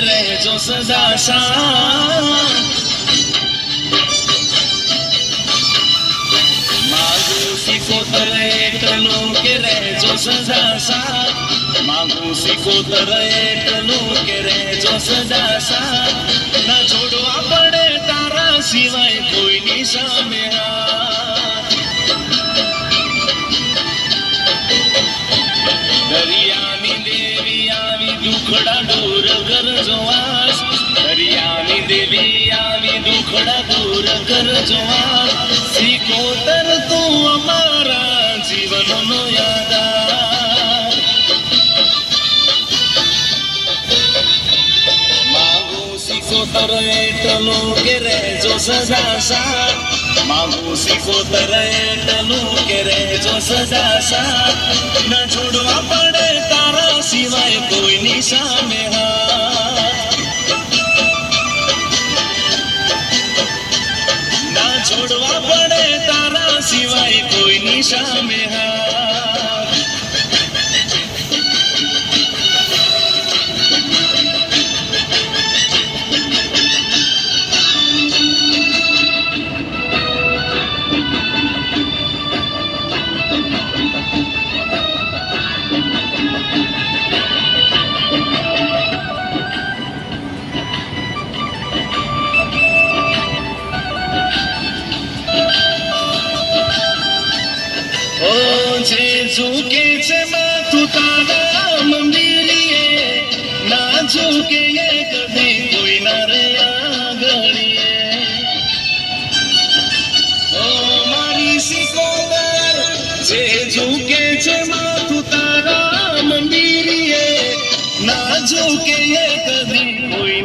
રહેજો સદા સા એટલું કે રહેજો સદા સાથ માગું સિકોતર એટલું કે રહેજો સદા સાથ ના છોડવા પડે તારા સિવાય દૂર કરજો વાસ સિકોતર તું અમારા જીવનનો યાદાર માગું સિકોતર એટલું કે રહેજો સદા સાથ માગું સિકોતર એટલું કે રહેજો સદા સાથ ના છોડવા પડે તારા સિવાય કોઈની સામે હાથ પડે તારા સિવાય કોઈની સામે હાથ જે ઝૂકે છે માથું તારા મંદિરીએ. ના ઝૂકે એ કદી કોઈ ના રે આંગળીએ. ઓ મારી સિકોદર, જે ઝૂકે છે માથું તારા મંદિરીએ. ના ઝૂકે એ કદી કોઈ